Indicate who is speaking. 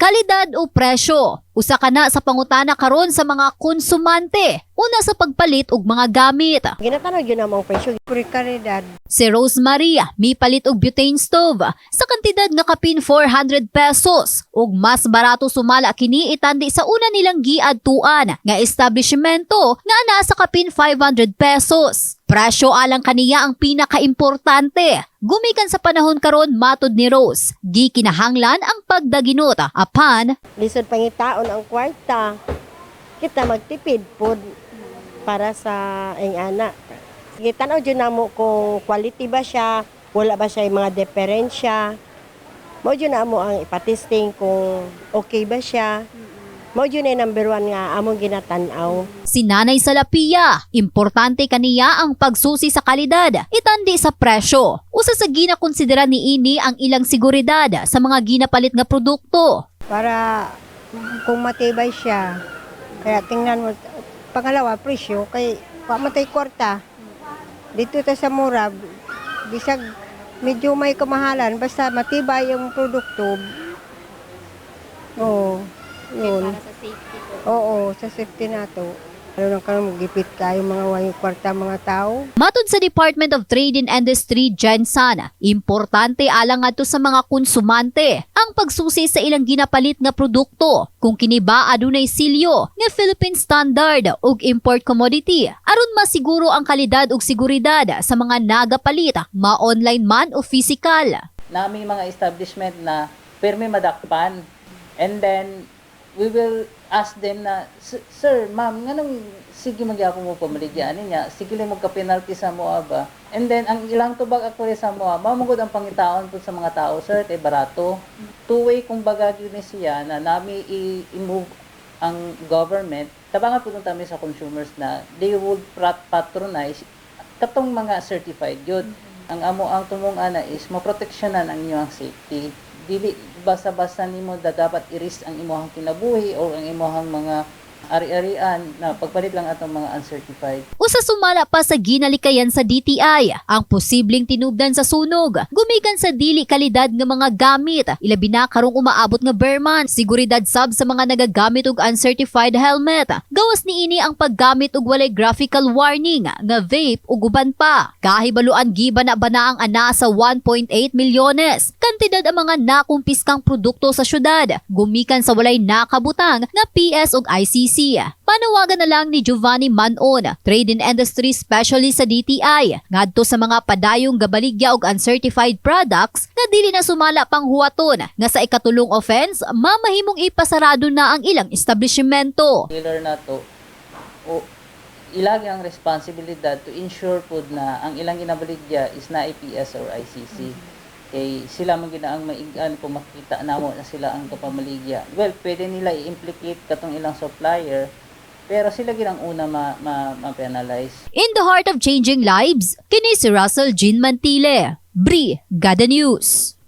Speaker 1: Kalidad o presyo? Usa ka na sa pangutana karon sa mga konsumante. Una sa pagpalit og mga gamit.
Speaker 2: Ginatanaw yun namang presyo. Purikaridad.
Speaker 1: Si Rosemary mi palit og butane stove sa kantidad nga kapin 400 pesos ug mas barato sumala kini itandi sa una nilang giadtuan nga establishmento nga ana sa kapin 500 pesos. Presyo alang kaniya ang pinakaimportante. Gumikan sa panahon karon matod ni Rose, gikinahanglan ang pagdaginot apan
Speaker 2: Lisod pangitaon ang kwarta. Kita magtipid pod para sa ing ana. Sige, tanaw dyan namo kung quality ba siya, wala ba siya mga diferensya. Mo dyan namo ang ipatesting kung okay ba siya. Mo dyan ay number one nga among ginatanaw.
Speaker 1: Si Nanay Salapia, importante kaniya ang pagsusi sa kalidad, itandi sa presyo. Usa sa ginakonsidera ni ini ang ilang seguridad sa mga ginapalit nga produkto.
Speaker 2: para kung matibay siya. Kaya tingnan mo, pangalawa, presyo, kay pamatay kwarta. Dito ta sa mura, bisag medyo may kamahalan, basta matibay yung produkto. Oo, yun.
Speaker 3: Para sa safety po.
Speaker 2: Oo, sa safety nato. Ano nang kanong magipit kayo mga wayong kwarta mga tao.
Speaker 1: Matod sa Department of Trade and Industry, Jensan, importante alang ato sa mga konsumante ang pagsusi sa ilang ginapalit nga produkto kung kini ba adunay silyo nga Philippine Standard ug import commodity aron masiguro ang kalidad ug seguridad sa mga nagapalit ma-online man o physical.
Speaker 4: naming mga establishment na perme madakpan. And then, we will ask them na, "S- Sir, ma'am, nganong sige magya ako mo pamaligyan niya, sige lang magka-penalty sa moa ba? And then, ang ilang tubag ako sa moa, mamugod ang pangitaon po sa mga tao, sir, kay barato. Two-way kung baga yun siya na nami i-move ang government, tabangan po kami sa consumers na they would pat- patronize katong mga certified yun. Ang amo ang tumong ana is maproteksyonan ang inyong safety. Dili basta-basta nimo da dapat i-risk ang imong kinabuhi o ang imong mga ari-arian na pagpalit lang atong mga uncertified.
Speaker 1: Usa sumala pa sa ginalikayan sa DTI ang posibleng tinubdan sa sunog. Gumikan sa dili kalidad nga mga gamit, ilabi na karong umaabot nga berman, seguridad sab sa mga nagagamit og uncertified helmet. Gawas ni ini ang paggamit og walay graphical warning nga vape ug uban pa. Kahibaluan giba na bana ang ana sa 1.8 milyones. Kantidad ang mga nakumpiskang produkto sa syudad, gumikan sa walay nakabutang nga PS ug ICC. Panawagan na lang ni Giovanni Manon, Trade and Industry Specialist sa DTI, ngadto sa mga padayong gabaligya og uncertified products nga dili na sumala pang huwaton nga sa ikatulong offense mamahimong ipasarado na ang ilang establishmento.
Speaker 4: Dealer na to o ilagi ang responsibilidad to ensure po na ang ilang ginabaligya is na IPS or ICC. Kay sila man gina ang maigan kung makita namo na sila ang kapamaligya. Well, pwede nila i-implicate katong ilang supplier pero sila ginang una ma, ma, ma-penalize.
Speaker 1: In the heart of changing lives, kini si Russell Jean Mantile, Bri, Gada News.